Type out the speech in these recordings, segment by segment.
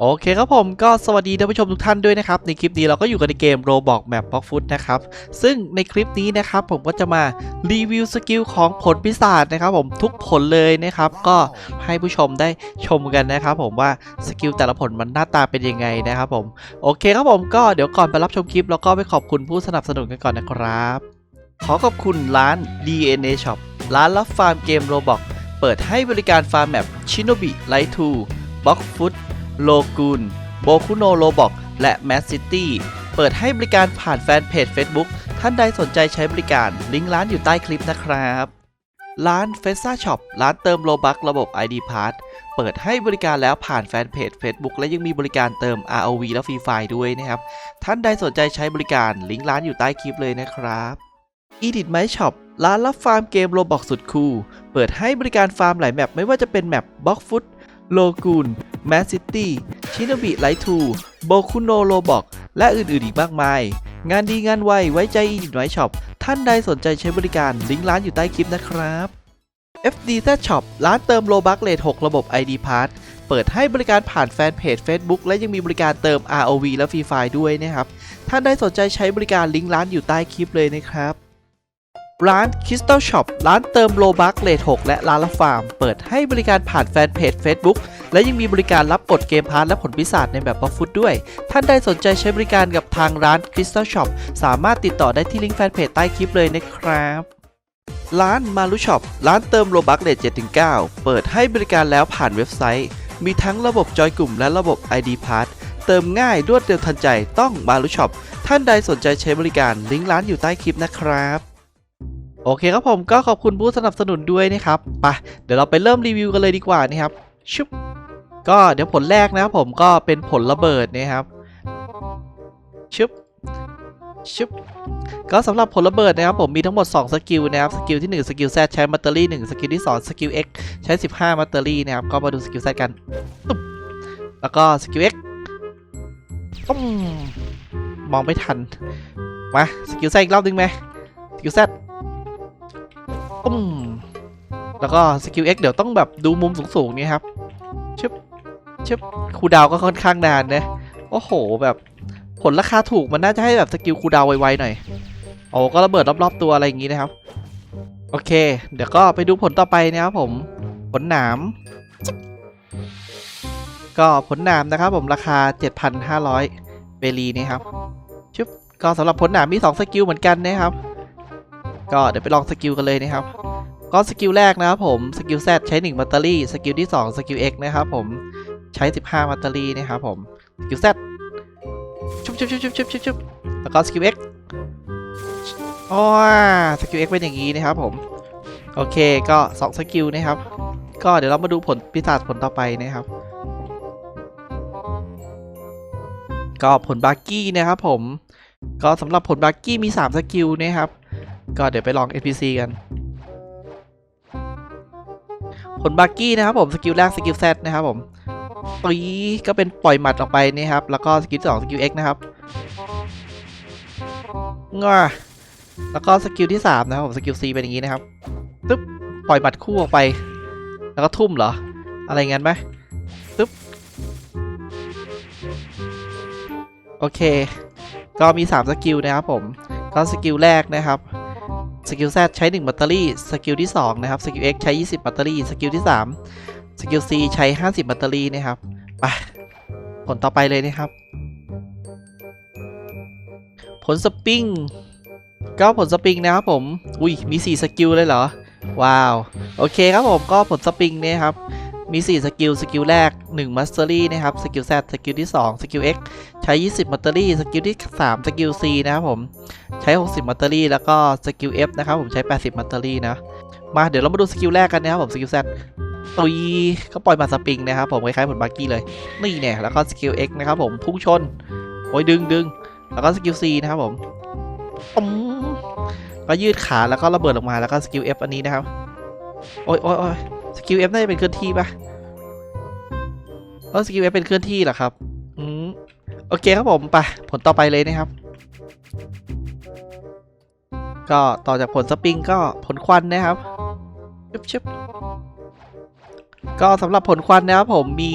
โอเคครับผมก็สวัสดีท่านผู้ชมทุกท่านด้วยนะครับ ในคลิปนี้เราก็อยู่กันในเกม Roblox Map Block Foot นะครับ ซึ่งในคลิปนี้นะครับผมก็จะมารีวิวสกิลของผลปีศาจนะครับผมทุกผลเลยนะครับ ก็ให้ผู้ชมได้ชมกันนะครับผมว่าสกิลแต่ละผลมันหน้าตาเป็นยังไงนะครับผมโอเคครับผมก็เดี๋ยวก่อนไปรับชมคลิปเราก็ไปขอบคุณผู้สนับสนุนกันก่อนนะครับ ขอขอบคุณร้าน DNA Shop ร้านรับฟาร์มเกม Roblox เปิดให้บริการฟาร์มแมป Shinobi Light 2 Block Foot โลกูนโบคุโนโรบอกและแมสซิตี้เปิดให้บริการผ่านแฟนเพจ Facebook ท่านใดสนใจใช้บริการ ลิงก์ร้านอยู่ใต้คลิปนะครับ ร้าน f e s a Shop ร้านเติมโลบักระบบ ID Pass เปิดให้บริการแล้วผ่านแฟนเพจ Facebook และยังมีบริการเติม ROV และฟรีไฟด้วยนะครับ ท่านใดสนใจใช้บริการลิงก์ร้านอยู่ใต้คลิปเลยนะครับ Edit My Shop ร้านรับฟาร์มเกมโลบอกสุดคูลเปิดให้บริการฟาร์มหลายแมปไม่ว่าจะเป็นแมปบ็อกฟุต โลกูนแมสซิตี้ชินบิไลทูโบคุโนโลบอกและอื่นๆอีกมากมาย งานดีงานไวไว้ใจ Edit My Shop ท่านใดสนใจใช้บริการลิงก์ร้านอยู่ใต้คลิปนะครับ FDZ Shop ร้านเติมโลบักเลท6ระบบ ID Pass เปิดให้บริการผ่านแฟนเพจ Facebook และยังมีบริการเติม ROV และฟรีไฟด้วยนะครับ ท่านใดสนใจใช้บริการลิงก์ร้านอยู่ใต้คลิปเลยนะครับ ร้าน Crystal Shop ร้านเติมโลบักเลท6และร้านละฟาร์ม เปิดให้บริการผ่านแฟนเพจ Facebook และยังมีบริการรับกดเกมพาร์ทและผลพิศาจในแบบบัฟฟุตด้วย ท่านใดสนใจใช้บริการกับทางร้าน Crystal Shop สามารถติดต่อได้ที่ลิงก์แฟนเพจใต้คลิปเลยนะครับร้านมารุช็อปร้านเติมโลบักเลท7-9 เปิดให้บริการแล้วผ่านเว็บไซต์ มีทั้งระบบจอยกลุ่มและระบบ ID Pass เติมง่ายรวดเร็วทันใจต้องมารุช็อปท่านใดสนใจใช้บริการลิงก์ร้านอยู่ใต้คลิปนะครับ โอเคครับผมก็ขอบคุณผู้สนับสนุนด้วยนะครับไปเดี๋ยวเราไปเริ่มรีวิวกันเลยดีกว่านะครับชุบก็เดี๋ยวผลแรกนะครับผมก็เป็นผลระเบิดนะครับชุบชุบก็สำหรับผลระเบิดนะครับผมมีทั้งหมด 2 สกิลนะครับสกิลที่ 1 สกิล Z ใช้แบตเตอรี่1สกิลที่ 2 สกิล X ใช้ 15แบตเตอรี่นะครับก็มาดูสกิล Z กันตุ๊บแล้วก็สกิล X ตุ้มมองไม่ทัน มา สกิล Z อีกรอบนึงไหมสกิล Z ปุ้มแล้วก็สกิล X เดี๋ยวต้องแบบดูมุมสูงๆนี่ครับชึบชึบคูดาวก็ค่อนข้างนานนะโอ้โหแบบผลราคาถูกมันน่าจะให้แบบสกิลคูดาวไวๆหน่อยโอ้ก็ระเบิดรอบๆตัวอะไรอย่างงี้นะครับ โอเค เดี๋ยวก็ไปดูผลต่อไปนะครับผม ผลหนาม ก็ผลหนามนะครับผมราคา 7,500 เบลีนี่ครับชึบก็สำหรับผลหนามมี 2 สกิลเหมือนกันนะครับ ก็เดี๋ยวไปลองสกิลกันเลยนะครับ ก็สกิลแรกนะครับผม สกิล Z ใช้1แบตเตอรี่ สกิลที่2สกิล X นะครับผม ใช้ 15แบตเตอรี่นะครับผม สกิล Z ชุบชุบชุบชุบชุบชุบชุบแล้วก็สกิล X อ๋อสกิล X เป็นอย่างนี้นะครับผม โอเค ก็2สกิลนะครับ ก็เดี๋ยวเรามาดูผลพิศาจผลต่อไปนะครับก็ผลบาร์กี้นะครับผม ก็สำหรับผลบาร์กี้มี 3 สกิลนะครับ ก็เดี๋ยวไปลอง NPC กัน ผลบาร์กี้นะครับผมสกิลแรกสกิล Z นะครับผมตุยก็เป็นปล่อยหมัดออกไปนะครับ แล้วก็สกิลสองสกิล X นะครับง้าแล้วก็สกิลที่3นะครับผมสกิล C เป็นอย่างนี้นะครับตึ๊บปล่อยหมัดคู่ออกไป แล้วก็ทุ่มเหรอ อะไรงั้นไหมตึ๊บโอเค ก็มี 3 สกิลนะครับผม ก็สกิลแรกนะครับ สกิล Z ใช้ 1 แบตเตอรี่ สกิลที่ 2 นะครับ สกิล X ใช้ 20 แบตเตอรี่ สกิลที่ 3 สกิล C ใช้ 50 แบตเตอรี่นะครับ ไปผลต่อไปเลยนะครับ ผลสปริงก็ผลสปริงนะครับผม อุ้ย มี 4 สกิลเลยเหรอ ว้าว โอเคครับผม ก็ผลสปริงเนี่ยครับ มี 4 สกิล สกิลแรก 1 Mastery นะครับ สกิล Z สกิลที่ 2 สกิล X ใช้ 20แบตเตอรี่สกิลที่ 3 สกิล C นะครับผม ใช้ 60แบตเตอรี่แล้วก็สกิล F นะครับผมใช้ 80แบตเตอรี่นะ มาเดี๋ยวเรามาดูสกิลแรกกันนะครับผม สกิล Z ตุยก็ปล่อยมาสปริงนะครับผม คล้ายๆผลบาร์กี้เลย นี่เนี่ย แล้วก็สกิล X นะครับผม พุ่งชน โอ้ยดึงดึงแล้วก็สกิล C นะครับผมปมก็ยืดขาแล้วก็ระเบิดออกมาแล้วก็สกิล F อันนี้นะครับ โอ้ยโอ้ยสกิล F น่าจะเป็นเคลื่อนที่ปะเออสกิล F เป็นเคลื่อนที่เหรอครับ อืม โอเคครับผมไปผลต่อไปเลยนะครับ ก็ต่อจากผลสปริงก็ผลควันนะครับชึบชึบก็สำหรับผลควันนะครับผมมี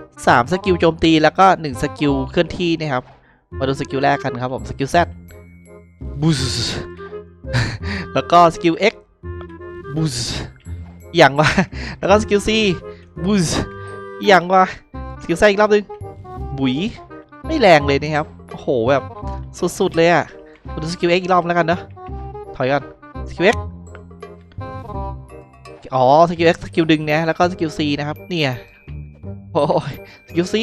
3 สกิลโจมตีแล้วก็ 1 สกิลเคลื่อนที่นะครับ มาดูสกิลแรกกันครับผมสกิล Z บูสแล้วก็สกิล X บูสอย่างวะแล้วก็สกิล C บูสอย่างวะ สกิล Z อีกรอบหนึงบุ๋ยไม่แรงเลยนะครับโอ้โหแบบสุดๆเลยอะ่ะมาดูสกิล X อีกรอบแล้วกันเนอะถอยก่อนสกิล X อ๋อสกิล X สกิลดึงนะแล้วก็สกิล C นะครับเนี่ยโอ้ยสกิล C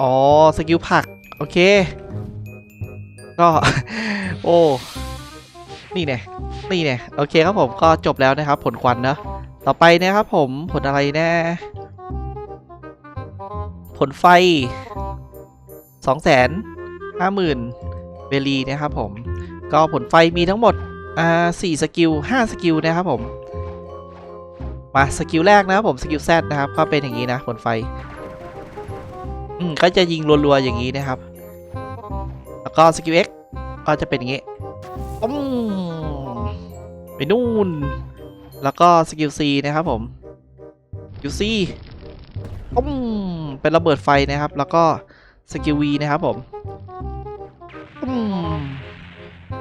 อ๋อสกิลผักโอเคก็โอ้นี่เนี่ยนี่เนี่ยโอเคครับผมก็จบแล้วนะครับผลควันเนอะต่อไปนะครับผมผลอะไรแนะ ผลไฟสองแสนห้าหมื่นเบลีนะครับผม ก็ผลไฟมีทั้งหมดอ่าสี่สกิลห้าสกิลนะครับผม มาสกิลแรกนะครับผมสกิลแซนะครับก็เป็นอย่างนี้นะผลไฟ อืมก็จะยิงรัวๆอย่างนี้นะครับ แล้วก็สกิล X ก็จะเป็นอย่างนี้อืมไปนู่น แล้วก็สกิล C นะครับผมสกิล C อืมเป็นระเบิดไฟนะครับ แล้วก็สกิล V นะครับผมอืม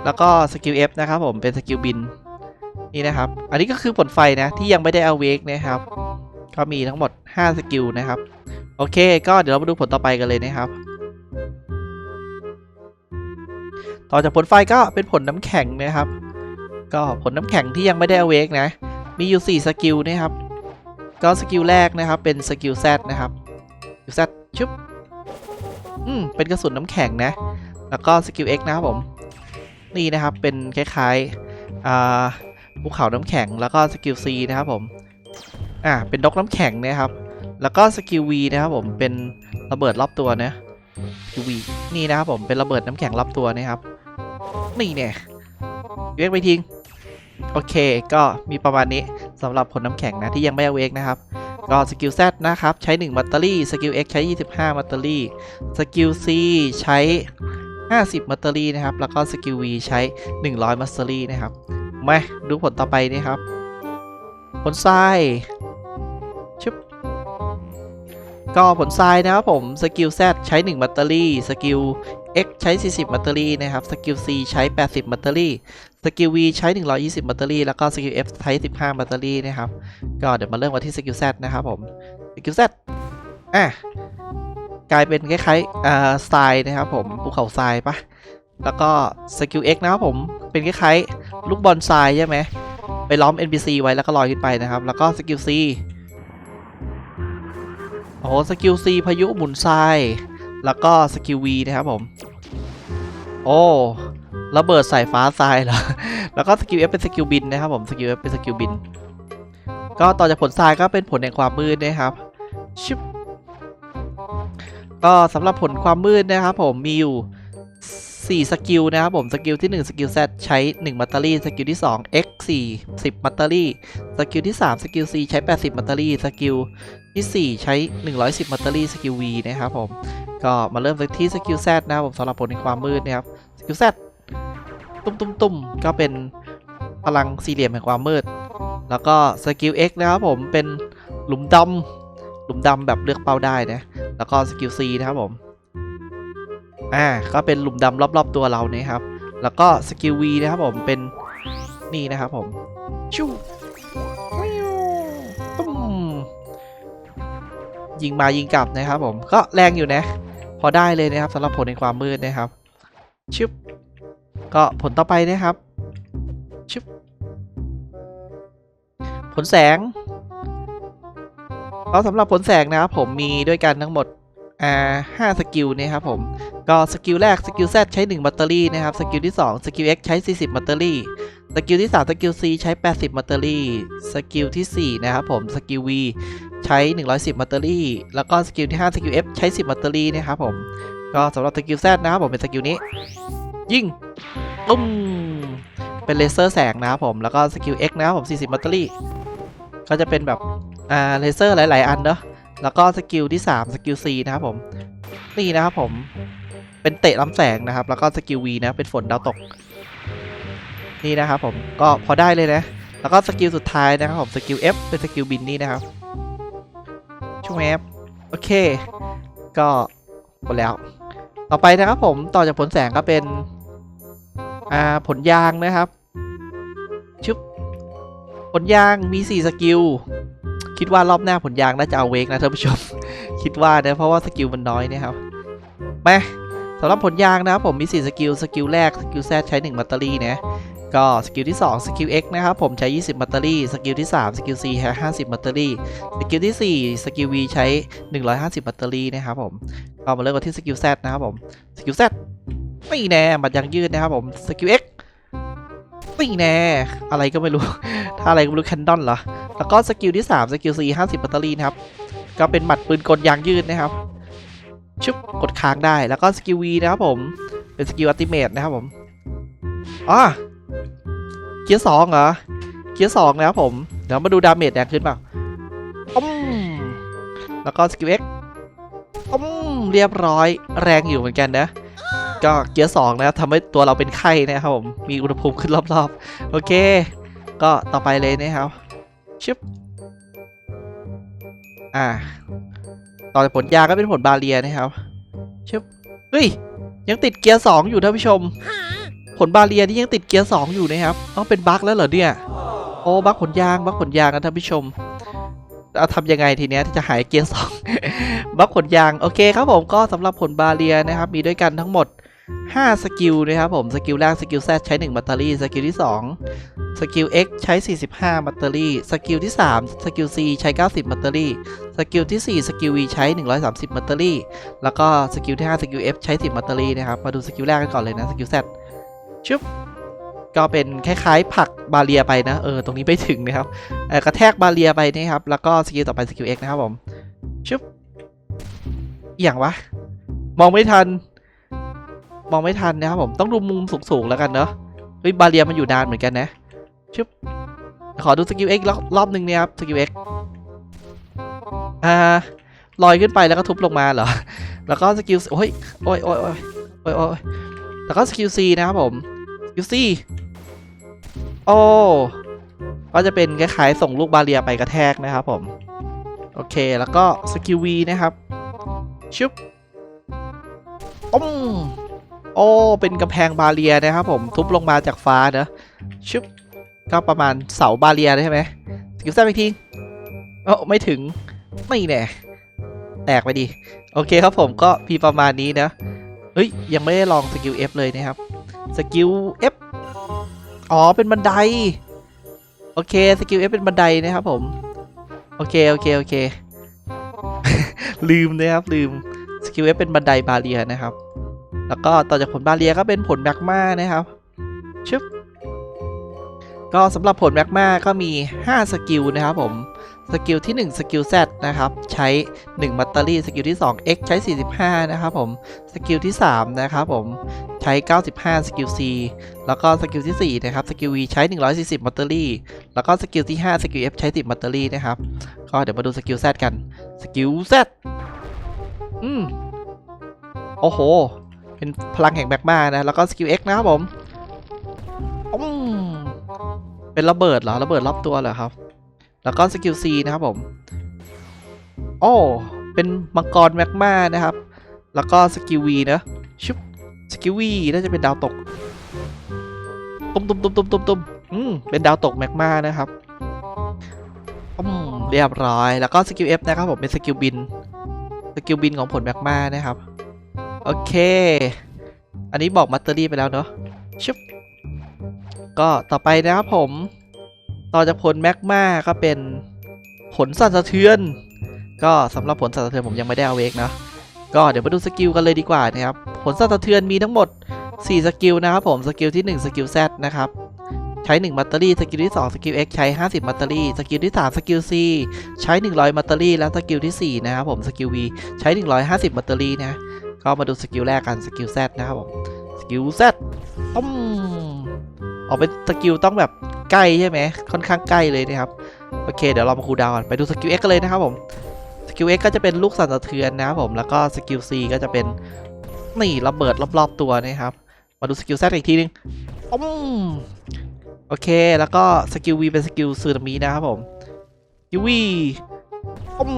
แล้วก็สกิล F นะครับผมเป็นสกิลบินนี่นะครับ อันนี้ก็คือผลไฟนะที่ยังไม่ได้เอาเวกนะครับ ก็มีทั้งหมด 5 สกิลนะครับ โอเค ก็เดี๋ยวเรามาดูผลต่อไปกันเลยนะครับ ต่อจากผลไฟก็เป็นผลน้ำแข็งนะครับ ก็ผลน้ำแข็งที่ยังไม่ได้เอาเวกนะ มีอยู่ 4 สกิลนะครับ ก็สกิลแรกนะครับ เป็นสกิล Z นะครับสกิล Z ชุบอืมเป็นกระสุนน้ำแข็งนะ แล้วก็สกิล X นะครับผม นี่นะครับเป็นคล้ายๆอ่าภูเขาน้ำแข็งแล้วก็สกิล C นะครับผมอ่าเป็นนกน้ำแข็งนะครับ แล้วก็สกิล V นะครับผมเป็นระเบิดรอบตัวนะสกิล V นี่นะครับผมเป็นระเบิดน้ำแข็งรอบตัวนะครับนี่เนี่ยเวกไปทิ้ง โอเค ก็มีประมาณนี้สำหรับผลน้ำแข็งนะที่ยังไม่เอาเวกนะครับ ก็สกิล Z นะครับ ใช้ 1 มัตเตอรี่ สกิล X ใช้ 25 มัตเตอรี่ สกิล C ใช้ 50 มัตเตอรี่นะครับ แล้วก็สกิล V ใช้ 100 มัตเตอรี่นะครับ มาดูผลต่อไปนี่ครับ ผลทรายชุบก็ผลทรายนะครับผม สกิล Z ใช้ 1 มัตเตอรี่ สกิล X ใช้ 40 มัตเตอรี่นะครับ สกิล C ใช้ 80 มัตเตอรี่ สกิล V ใช้ 120มัตเตอรี่ แล้วก็สกิล F ใช้ 15มัตเตอรี่นะครับ ก็เดี๋ยวมาเริ่มกันที่สกิล Z นะครับผม สกิล Z อะ กลายเป็นคล้ายๆอ่าทรายนะครับผม ภูเขาทรายปะแล้วก็สกิล X นะครับผม เป็นคล้ายๆลูกบอลทรายใช่ไหม ไปล้อม NPC ไว้แล้วก็ลอยขึ้นไปนะครับ แล้วก็สกิล C โอ้โห สกิล C พายุหมุนทราย แล้วก็สกิล V นะครับผม โอ้ ระเบิดสายฟ้าทรายเหรอ แล้วก็สกิล F เป็นสกิลบินนะครับผม สกิล F เป็นสกิลบิน ก็ต่อจากผลทรายก็เป็นผลแห่งความมืดนะครับ ชิบ ก็สำหรับผลความมืดนะครับผมมีอยู่ 4 สกิลนะครับผม สกิลที่ 1 สกิล Z ใช้ 1 มัตเตอรี่ สกิลที่ 2 X 4 10 มัตเตอรี่ สกิลที่ 3 สกิล C ใช้ 80 มัตเตอรี่ สกิลที่ 4 ใช้ 110 มัตเตอรี่ สกิล V นะครับผม ก็มาเริ่มที่สกิล Z นะครับผมสำหรับผลแห่งความมืดนะครับ สกิล Z ตุ้มตุ้มตุ้มก็เป็นพลังสี่เหลี่ยมแห่งความมืด แล้วก็สกิล X นะครับผมเป็นหลุมดำหลุมดำแบบเลือกเป้าได้นะ แล้วก็สกิล C นะครับผม อ่า ก็เป็นหลุมดำรอบๆตัวเราเนี่ยครับ แล้วก็สกิล V นะครับผม เป็นนี่นะครับผม ชูวิวตุ้มยิงมายิงกลับนะครับผม ก็แรงอยู่นะ พอได้เลยนะครับสำหรับผลในความมืดนะครับ ชึบ ก็ผลต่อไปนะครับชึบผลแสงก็สำหรับผลแสงนะครับผมมีด้วยกันทั้งหมดอ่าห้าสกิลนะครับผม ก็สกิลแรกสกิล Z ใช้ 1 แบตเตอรี่นะครับ สกิลที่ 2 สกิล X ใช้ 40 แบตเตอรี่ สกิลที่ 3 สกิล C ใช้ 80 แบตเตอรี่ สกิลทีสี่4 นะครับผม สกิล V ใช้ 110 แบตเตอรี่ แล้วก็สกิลที่ 5 สกิล F ใช้ 10 แบตเตอรี่นะครับผม ก็สำหรับสกิล Z นะครับผมเป็นสกิลนี้ ยิงตุ้มเป็นเลเซอร์แสงนะครับผม แล้วก็สกิล X นะครับผม 40แบตเตอรี่ ก็จะเป็นแบบ อ่า เลเซอร์หลาย ๆ อันเนาะ แล้วก็สกิลที่ 3 สกิล C นะครับผม นี่นะครับผม เป็นเตะลำแสงนะครับ แล้วก็สกิล V นะ เป็นฝนดาวตก นี่นะครับผม ก็พอได้เลยนะ แล้วก็สกิลสุดท้ายนะครับผม สกิล F เป็นสกิลบินนี่นะครับ ช่วยแอปโอเค ก็หมดแล้ว ต่อไปนะครับผม ต่อจากผลแสงก็เป็น อ่าผลยางนะครับชึบผลยางมี 4 สกิล คิดว่ารอบหน้าผลยางน่าจะเอาเวกนะท่านผู้ชม คิดว่านะเพราะว่าสกิลมันน้อยนะครับไปสำหรับผลยางนะครับผมมี 4 สกิล สกิลแรก สกิลแซใช้ 1 แบตเตอรี่นะก็สกิลที่2สกิล X นะครับผมใช้ 20 แบตเตอรี่ สกิลที่3สกิล C ใช้50 แบตเตอรี่ สกิลที่ 4 สกิล V ใช้ 150 แบตเตอรี่นะครับผมก็มาเริ่มกันที่สกิล Z นะครับผม สกิล Z ไม่แน่บัดยังยืดนะครับผมสกิล X ไม่แน่อะไรก็ไม่รู้ ถ้าอะไรก็ไม่รู้แคนดอนเหรอ แล้วก็สกิลที่ 3 สกิล C 50แบตเตอรี่นะครับ ก็เป็นหมัดปืนกลยางยืดนะครับ ชุบกดค้างได้แล้วก็สกิล V นะครับผม เป็นสกิลอัลติเมทนะครับผมอ๋อเกียร์สองเหรอ เกียร์สองนะครับผม เดี๋ยวมาดูดาเมจแรงขึ้นเปล่าอืมแล้วก็สกิล X อืมเรียบร้อยแรงอยู่เหมือนกันนะ ก็เกียร์สองนะครับทำให้ตัวเราเป็นไข้นะครับผม มีอุณหภูมิขึ้นรอบๆ โอเค ก็ต่อไปเลยนะครับชึบอ่า ต่อจากผลยาก็เป็นผลบาเรียนะครับชึบเฮ้ย ยังติดเกียร์สองอยู่ท่านผู้ชม ผลบาเรียนี่ยังติดเกียร์สองอยู่นะครับต้องเป็นบั๊กแล้วเหรอเนี่ย โอ้บั๊กผลยางบั๊กผลยางนะท่านผู้ชมเอาทำยังไงทีเนี้ยที่จะหายเกียร์สองบัฟขนยาง โอเคครับผมก็สำหรับผลบาเรียนะครับ มีด้วยกันทั้งหมด 5 สกิลนะครับผม สกิลแรกสกิล Z ใช้ 1 แบตเตอรี่ สกิลที่ 2 สกิล X ใช้ 45 แบตเตอรี่ สกิลที่ 3 สกิล C ใช้ 90 แบตเตอรี่ สกิลที่ 4 สกิล V ใช้ 130 แบตเตอรี่ แล้วก็สกิลที่ 5 สกิล F ใช้ 10 แบตเตอรี่นะครับ มาดูสกิลแรกกันก่อนเลยนะ สกิล Z ชึบก็เป็นคล้ายๆผักบาเรียไปนะ เออ ตรงนี้ไม่ถึงนะครับเออกระแทกบาเรียไปนะครับ แล้วก็สกิลต่อไปสกิล X นะครับผมชึบอย่างวะ มองไม่ทัน มองไม่ทันนะครับผมต้องดูมุมสูงๆแล้วกันเนอะเฮ้ยบาเรียมันอยู่นานเหมือนกันนะชึบขอดูสกิล X รอบรอบหนึ่งนี่ยครับสกิล X อ่าลอยขึ้นไปแล้วก็ทุบลงมาเหรอ แล้วก็สกิลโอ้ยโอ้ยโอ้ยโอ้ยโอ้ยโอ้ยแล้วก็สกิล C นะครับผมสกิล C โอ้ก็จะเป็นคล้ายๆส่งลูกบาเรียไปกระแทกนะครับผม โอเคแล้วก็สกิล V นะครับชึบอ้ม โอ้ เป็นกำแพงบาเรียนะครับผมทุบลงมาจากฟ้าเนอะชึบก็ประมาณเสาบาเรียใช่ไหมสกิลแซมอีกทีโอ้ไม่ถึงไม่แน่แตกไปดิโอเคครับผมก็พีประมาณนี้นะเฮ้ยยังไม่ได้ลองสกิล F เลยนะครับสกิล F อ๋อเป็นบันไดโอเคสกิล F เป็นบันไดนะครับผมโอเคโอเคโอเคลืมนะครับลืมสกิล F เป็นบันไดบาเรียนะครับ แล้วก็ต่อจากผลบาเรียก็เป็นผลแมกมานะครับชึบก็สำหรับผลแมกมาก็มี 5 สกิลนะครับผมสกิลที่ 1 สกิล Z นะครับ ใช้1แบตเตอรี่ สกิลที่ 2 X ใช้ 45 นะครับผม สกิลที่ 3 นะครับผม ใช้ 95 สกิล C แล้วก็สกิลที่ 4 นะครับ สกิล V ใช้ 140แบตเตอรี่ แล้วก็สกิลที่ 5 สกิล F ใช้ 10แบตเตอรี่นะครับ ก็เดี๋ยวมาดูสกิล Z กัน สกิล Z อืม โอ้โห เป็นพลังแห่งแมกมานะ แล้วก็สกิล X นะครับผมอมเป็นระเบิดเหรอ ระเบิดรอบตัวเหรอครับ แล้วก็สกิล C นะครับผม โอ้ เป็นมังกรแมกมานะครับ แล้วก็สกิล V นะชุบสกิล V น่าจะเป็นดาวตก ตุ้มตุ้มตุ้มตุ้มตุ้มตุ้มอืม เป็นดาวตกแมกมานะครับอืมเรียบร้อย แล้วก็สกิล F นะครับผม เป็นสกิลบิน สกิลบินของผลแมกมานะครับ โอเค อันนี้บอกมัตเตอรี่ไปแล้วเนาะชุบก็ต่อไปนะครับผม ต่อจากผลแมกมาก็เป็นผลสั่นสะเทือน ก็สำหรับผลสั่นสะเทือนผมยังไม่ได้เอาเวกนะก็เดี๋ยวมาดูสกิลกันเลยดีกว่านะครับ ผลสั่นสะเทือนมีทั้งหมด 4 สกิลนะครับผมสกิลที่ 1 สกิล Z นะครับใช้1แบตเตอรี่ สกิลที่ 2 สกิล X ใช้ 50แบตเตอรี่ สกิลที่ 3 สกิล C ใช้ 100แบตเตอรี่ และสกิลที่ 4 นะครับผม สกิล V ใช้ 150แบตเตอรี่นะ ก็มาดูสกิลแรกกันสกิล Z นะครับผมสกิล Z ต้มออกเป็นสกิลต้องแบบใกล้ใช่ไหมค่อนข้างใกล้เลยนะครับโอเคเดี๋ยวเรามาคูดาวน์ก่อนไปดูสกิล X กันเลยนะครับผมสกิล X ก็จะเป็นลูกสั่นสะเทือนนะครับผมแล้วก็สกิล C ก็จะเป็นนี่ระเบิดรอบๆตัวนะครับ มาดูสกิล Z อีกทีนึงต้มโอเคแล้วก็สกิล V เป็นสกิลซูนามินะครับผมสกิล V ต้ม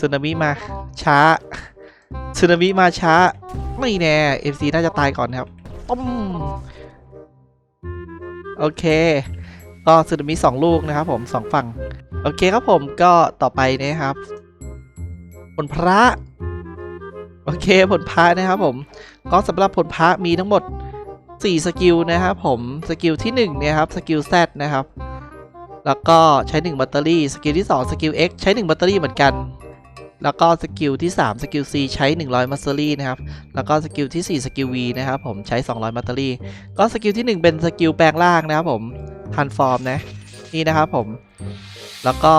สึนามิมาช้า สึนามิมาช้า ไม่แน่ FC น่าจะตายก่อนนะครับต้มโอเค ก็สึนามิสองลูกนะครับผมสองฝั่ง โอเคครับผมก็ต่อไปนะครับ ผลพระ โอเคผลพระนะครับผม ก็สำหรับผลพระมีทั้งหมด 4 สกิลนะครับผมสกิลที่1เนี่ยครับสกิล Z นะครับ แล้วก็ใช้ 1 แบตเตอรี่ สกิลที่ 2 สกิล X ใช้ 1 แบตเตอรี่เหมือนกัน แล้วก็สกิลที่ 3 สกิล C ใช้ 100 มัตเตอรี่นะครับ แล้วก็สกิลที่ 4 สกิล V นะครับผมใช้ 200 มัตเตอรี่ ก็สกิลที่ 1 เป็นสกิลแปลงร่างนะครับผมทันฟอร์มนะ นี่นะครับผม แล้วก็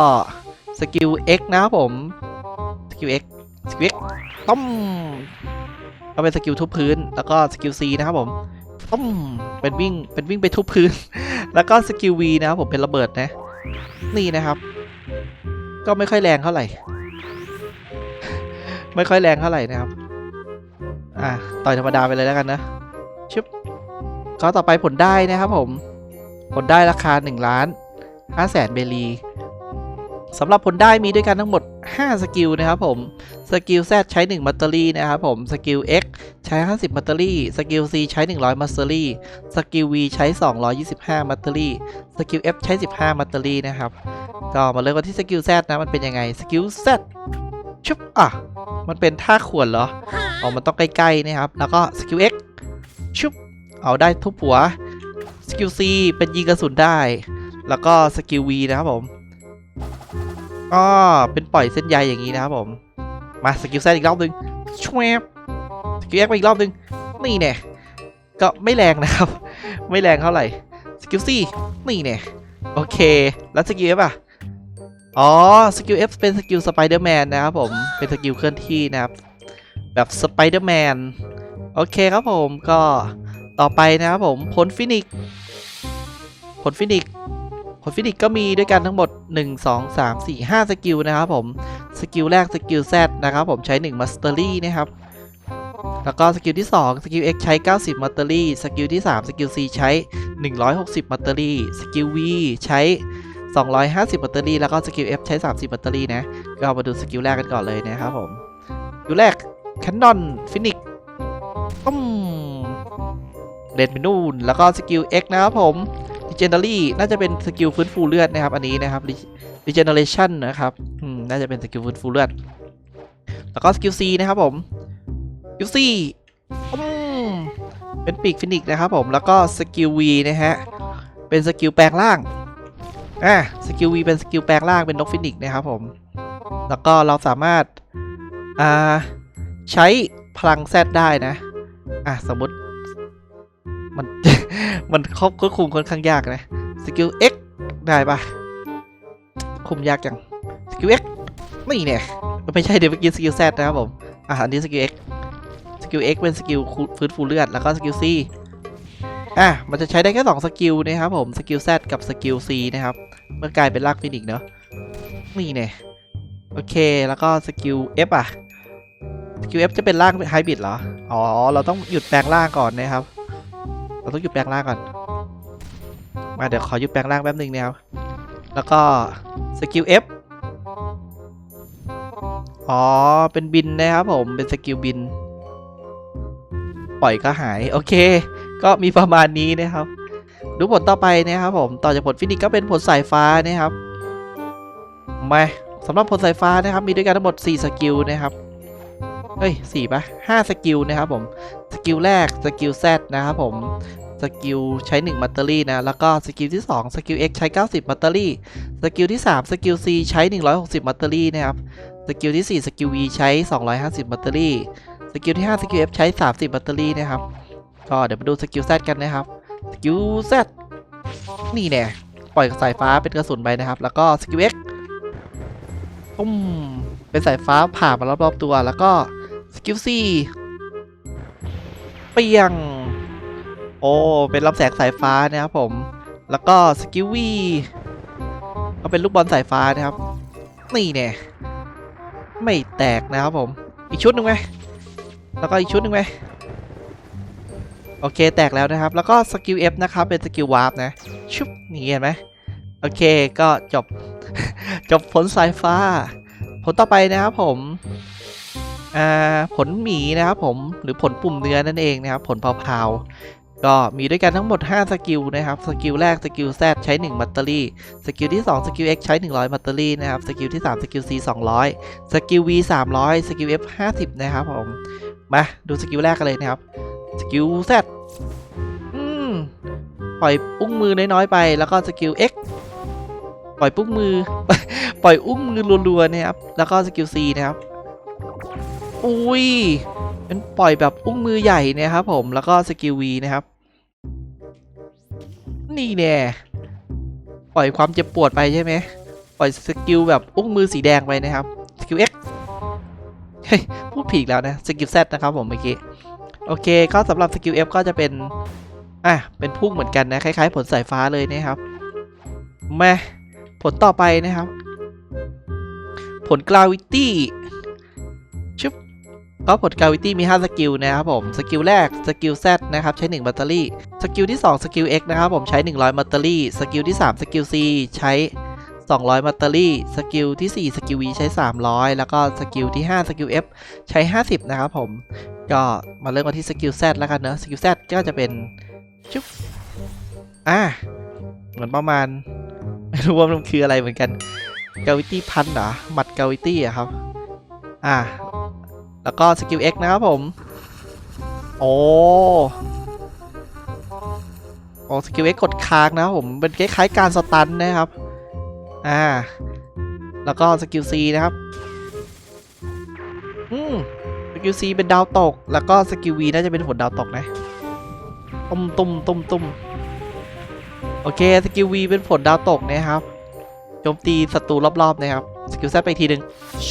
สกิล X นะครับผม สกิล X สกิล X ต้มก็เป็นสกิลทุบพื้น แล้วก็สกิล C นะครับผมต้มเป็นวิ่ง เป็นวิ่งไปทุบพื้น แล้วก็สกิล V นะครับผมเป็นระเบิดนะ นี่นะครับ ก็ไม่ค่อยแรงเท่าไหร่ ไม่ค่อยแรงเท่าไหร่นะครับ อะต่อยธรรมดาไปเลยแล้วกันนะชึบก็ต่อไปผลได้นะครับผม ผลได้ราคา1ล้าน5แสนเบลีสำหรับผลได้มีด้วยกันทั้งหมด 5 สกิลนะครับผม สกิล Z ใช้ 1 มัตเตอรี่นะครับผม สกิล X ใช้ 50 มัตเตอรี่ สกิล C ใช้ 100 มัตเตอรี่ สกิล V ใช้ 225 มัตเตอรี่ สกิล F ใช้ 15 มัตเตอรี่นะครับ ก็มาเริ่มกันที่สกิล Z นะ มันเป็นยังไง สกิล Z ชุบอะ มันเป็นท่าขวนเหรออ๋อมันต้องใกล้ๆนะครับ แล้วก็สกิล X ชุบเอาได้ทุบหัวสกิล C เป็นยิงกระสุนได้ แล้วก็สกิล V นะครับผมก็เป็นปล่อยเส้นใยอย่างนี้นะครับผม มาสกิล Z อีกรอบหนึ่งชวบสกิล X มาอีกรอบหนึ่งนี่แน่ก็ไม่แรงนะครับ ไม่แรงเท่าไหร่สกิล C นี่แน่โอเค แล้วสกิล F อะ อ๋อ สกิล F เป็นสกิลสไปเดอร์แมนนะครับผม เป็นสกิลเคลื่อนที่นะครับ แบบสไปเดอร์แมน โอเคครับผมก็ต่อไปนะครับผมผลฟินิกผลฟินิกผลฟินิกก็มีด้วยกันทั้งหมด 1 2 3 4 5 สกิลนะครับผม สกิลแรกสกิล Z นะครับผมใช้ 1 Mastery นะครับ แล้วก็สกิลที่ 2 สกิล X ใช้ 90 Mastery สกิลที่ 3 สกิล C ใช้ 160 Mastery สกิล V ใช้ 250แบตเตอรี่แล้วก็สกิล F ใช้ 30แบตเตอรี่นะ ก็มาดูสกิลแรกกันก่อนเลยนะครับผม สกิลแรกแคนนอนฟินิกต้มเดนไปนู่น แล้วก็สกิล X นะครับผม Legendary น่าจะเป็นสกิลฟื้นฟูเลือดนะครับ อันนี้นะครับ Regeneration นนะครับน่าจะเป็นสกิลฟื้นฟูเลือด แล้วก็สกิล C นะครับผมสกิล C เป็นปีกฟินิกนะครับผม แล้วก็สกิล V นะฮะ เป็นสกิลแปลงร่าง อะสกิล V เป็นสกิลแปลงร่างเป็นนกฟินิกนะครับผม แล้วก็เราสามารถอ่าใช้พลังแซดได้นะ อะสมมติ มัน มันครอบควบคุมค่อนข้างยากนะ สกิล X ได้ปะคุมยากจัง สกิล X นี่เนี่ยมันไม่ใช่เดี๋ยวเมื่อกี้สกิล Z นะครับผม อะอันนี้สกิล X สกิล X เป็นสกิลฟื้นฟูเลือด แล้วก็สกิล C อะ มันจะใช้ได้แค่2สกิลนะครับผม สกิล Z กับสกิล C นะครับ เมื่อกลายเป็นรากฟินิกเนอะนี่เนี่ยโอเคแล้วก็สกิล F อะสกิล F จะเป็นร่างไฮบริดเหรอ อ๋อ เราต้องหยุดแปลงร่างก่อนนะครับ เราต้องหยุดแปลงร่างก่อน มาเดี๋ยวขอหยุดแปลงร่างแป๊บนึงนะครับ แล้วก็สกิล F อ๋อ เป็นบินนะครับผม เป็นสกิลบิน ปล่อยก็หาย โอเค ก็มีประมาณนี้นะครับ ดูผลต่อไปนะครับผมต่อจากผลฟินิกก็เป็นผลสายฟ้านะครับมาสำหรับผลสายฟ้านะครับมีด้วยกันทั้งหมด 4 สกิลนะครับเฮ้ยสี่ปะห้าสกิลนะครับผมสกิลแรกสกิล Z นะครับผมสกิลใช้1มัตเตอรี่นะ แล้วก็สกิลที่2สกิล X ใช้ 90 มัตเตอรี่ สกิลที่3สกิล C ใช้ 160 มัตเตอรี่นะครับ สกิลที่ 4 สกิล V ใช้ 250 มัตเตอรี่ สกิลที่ 5 สกิล F ใช้ 30 มัตเตอรี่นะครับ ก็เดี๋ยวมาดูสกิล Z กันนะครับ สกิล Z นี่แน่ปล่อยสายฟ้าเป็นกระสุนไปนะครับ แล้วก็สกิล X ปุ้มเป็นสายฟ้าผ่ามารอบๆตัว แล้วก็สกิล C เปียง โอ้เป็นลำแสงสายฟ้านะครับผม แล้วก็สกิล V ก็เป็นลูกบอลสายฟ้านะครับ นี่แน่ไม่แตกนะครับผม อีกชุดหนึ่งไหมแล้วก็อีกชุดหนึ่งไหม โอเคแตกแล้วนะครับ แล้วก็สกิล F นะครับ เป็นสกิลวาร์ปนะ ชุบนี่เห็นไหมโอเคก็จบ จบผลสายฟ้า ผลต่อไปนะครับผมอ่าผลหมีนะครับผมหรือผลปุ่มเนื้อนั่นเองนะครับ ผลเผาๆก็มีด้วยกันทั้งหมด 5 สกิลนะครับ สกิลแรกสกิล Z ใช้ 1 มัตเตอรี่ สกิลที่ 2 สกิล X ใช้ 100 มัตเตอรี่นะครับ สกิลที่ 3 สกิล C 200 สกิล V 300 สกิล F 50 นะครับผม มาดูสกิลแรกกันเลยนะครับ สกิล Z อืมปล่อยอุ้งมือน้อยๆไป แล้วก็สกิล X ปล่อยปุ้งมือ ปล่อยอุ้งมือรัวๆนะครับ แล้วก็สกิล C นะครับ อุ้ยเป็นปล่อยแบบอุ้งมือใหญ่เนะครับผม แล้วก็สกิล V นะครับ นี่แน่ปล่อยความเจ็บปวดไปใช่ไหม ปล่อยสกิลแบบอุ้งมือสีแดงไปนะครับ สกิล X เฮ้ยพูดผิดอีกแล้วนะ สกิล Z นะครับผมเมื่อกี้ โอเค ก็สำหรับสกิล F ก็จะเป็น อะ เป็นพุ่งเหมือนกันนะ คล้าย ๆ ผลสายฟ้าเลยนะครับมาผลต่อไปนะครับ ผล gravity ชึบก็ผล gravity มี 5 สกิลนะครับผม สกิลแรก สกิล Z นะครับ ใช้ 1 แบตเตอรี่ สกิลที่ 2 สกิล X นะครับผม ใช้ 100 แบตเตอรี่ สกิลที่ 3 สกิล C ใช้ 200แบตเตอรี่สกิลที่ 4 สกิล V ใช้ 300 แล้วก็สกิลที่ 5 สกิล F ใช้ 50 นะครับผม ก็มาเริ่มกันที่สกิล Z แล้วกันเนอะสกิล Z ก็จะเป็นชึบอะเหมือนประมาณ ไม่รู้ว่ามันคืออะไรเหมือนกันกาวิตี้พันเหรอหมัดกาวิตี้อะครับ อ่าแล้วก็สกิล X นะครับผม โอ้โอ้สกิล X กดค้างนะครับผม เป็นคล้ายๆการสตันนะครับ อ่า แล้วก็สกิล C นะครับ อืมสกิล C เป็นดาวตก แล้วก็สกิล V น่าจะเป็นผลดาวตกนะตุ้มตุ้มตุ้มตุ้มโอเคสกิล V เป็นผลดาวตกนะครับโจมตีศัตรูรอบๆนะครับสกิล Z ไปทีหนึ่ง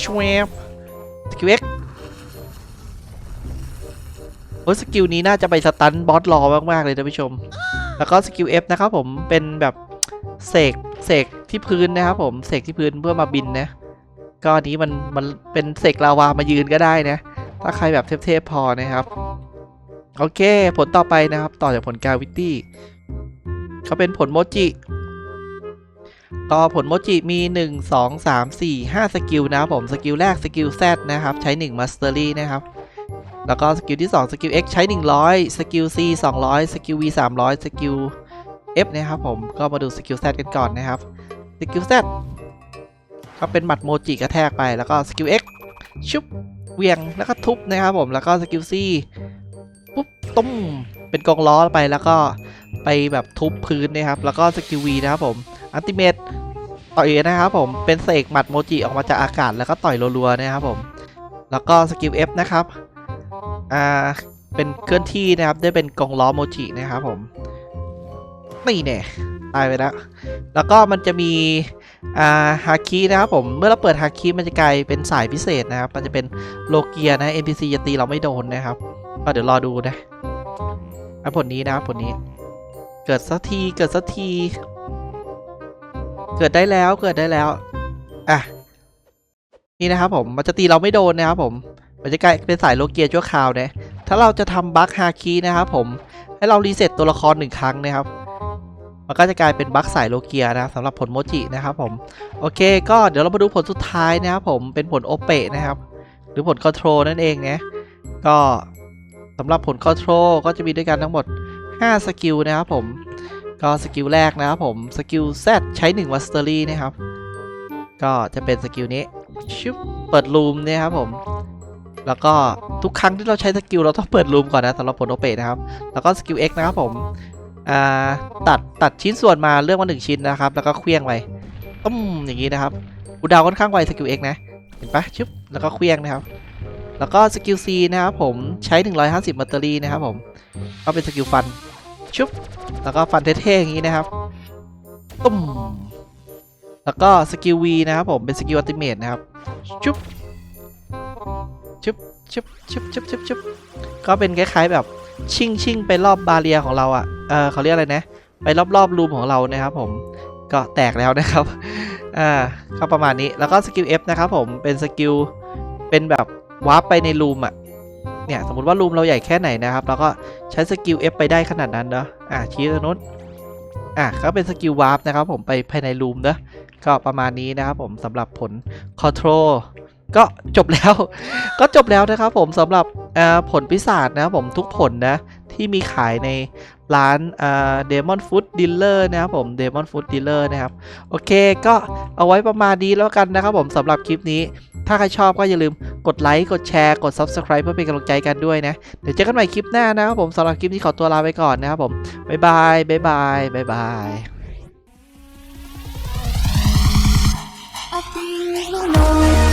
ชวบสกิล X โอ้ยสกิลนี้น่าจะไปสตันบอสรอมากๆเลยท่านผู้ชม แล้วก็สกิล F นะครับผมเป็นแบบเสกเสก ที่พื้นนะครับ ผมเสกที่พื้นเพื่อมาบินนะก็อันนี้มันมันเป็นเสกลาวามายืนก็ได้นะ ถ้าใครแบบเทพๆพอนะครับ โอเค ผลต่อไปนะครับ ต่อจากผลกาวิตี้เขาเป็นผลโมจิก็ผลโมจิมี 1 2 3 4 5 สกิลนะครับผมสกิลแรกสกิล Z นะครับ ใช้ 1 Mastery นะครับ แล้วก็สกิลที่ 2 สกิล X ใช้ 100 สกิล C 200 สกิล V 300 สกิล F นะครับผมก็มาดูสกิล Z กันก่อนนะครับ สกิล Z ก็เป็นหมัดโมจิกระแทกไปแล้วก็สกิล X ชุบเวียงแล้วก็ทุบนะครับผมแล้วก็สกิล C ปุ๊บตุ้มเป็นกองล้อไปแล้วก็ไปแบบทุบพื้นนะครับแล้วก็สกิล V นะครับผมอัลติเมตต่อยนะครับผมเป็นเสกหมัดโมจิออกมาจากอากาศแล้วก็ต่อยรัวๆนะครับผมแล้วก็สกิล F นะครับอ่าเป็นเคลื่อนที่นะครับได้เป็นกองล้อโมจินะครับผมนี่แน่ย ตายไปแล้ว แล้วก็มันจะมีอ่าฮาคินะครับผมเมื่อเราเปิดฮาคิมันจะกลายเป็นสายพิเศษนะครับ มันจะเป็นโลเกียนะ NPC จะตีเราไม่โดนนะครับ ก็เดี๋ยวรอดูนะอผลนี้นะครับผลนี้ เกิดสักทีเกิดสักที เกิดได้แล้วเกิดได้แล้วอะนี่นะครับผมมันจะตีเราไม่โดนนะครับผมมันจะกลายเป็นสายโลเกียชั่วคราวนะถ้าเราจะทำบัคฮาคีนะครับผมให้เรารีเซ็ตตัวละครหนึ่งครั้งนะครับ มันก็จะกลายเป็นบัคสายโลเกียนะสำหรับผลโมจินะครับผม โอเค ก็เดี๋ยวเรามาดูผลสุดท้ายนะครับผมเป็นผลโอเปะนะครับ หรือผลคอนโทรนั่นเองนะก็สำหรับผลคอนโทรก็จะมีด้วยกันทั้งหมด 5 สกิลนะครับผม ก็สกิลแรกนะครับผมสกิล Z ใช้1วัสเตอรี่นะครับ ก็จะเป็นสกิลนี้ชุบเปิดรูมเนี่ยครับผมแล้วก็ทุกครั้งที่เราใช้สกิลเราต้องเปิดรูมก่อนนะสำหรับผลโอเปนะครับ แล้วก็สกิล X นะครับผม ตัดตัดชิ้นส่วนมาเลือกมาหนึ่งชิ้นนะครับ แล้วก็เคลี้ยงไปต้มอย่างนี้นะครับกูดาวค่อนข้างไวสกิล X นะ เห็นปะชุบแล้วก็เคลี้ยงนะครับ แล้วก็สกิล C นะครับผมใช้ 150แบตเตอรี่นะครับผม ก็เป็นสกิลฟันชุบแล้วก็ฟันเท่ๆอย่างนี้นะครับตุ้มแล้วก็สกิล V นะครับผมเป็นสกิลอัลติเมทนะครับชุบชุบชุบชุบชุบชุบชุบก็เป็นคล้ายๆแบบ ชิ่งชิ่งไปรอบบาเรียของเราอะ่ะเออเขาเรียกอะไรนะ ไปรอบๆรูมของเรานะครับผมก็แตกแล้วนะครับอ่าก็ประมาณนี้แล้วก็สกิล F นะครับผมเป็นสกิลเป็นแบบวาร์ปไปในรูมอะเนี่ยสมมติว่ารูมเราใหญ่แค่ไหนนะครับแล้วก็ใช้สกิล F ไปได้ขนาดนั้นเนาะอะชี้ตนู้นอะก็เป็นสกิลวาร์ปนะครับผมไปภายในรูมเนาะก็ประมาณนี้นะครับผมสำหรับผล Control ก็จบแล้ว ก็จบแล้วนะครับผมสำหรับผลพิศาจนะผมทุกผลนะ ที่มีขายในร้านเอ่อ Demon Food Dealer นะครับผม Demon Food Dealer นะครับ โอเคก็เอาไว้ประมาณนี้แล้วกันนะครับผมสำหรับคลิปนี้ ถ้าใครชอบก็อย่าลืมกดไลค์ กดแชร์ กด Subscribe เพื่อเป็นกำลังใจกันด้วยนะ เดี๋ยวเจอกันใหม่คลิปหน้านะครับผมสำหรับคลิปนี้ขอตัวลาไปก่อนนะครับผมบ๊ายบายบ๊ายบายบ๊ายบาย I feel alone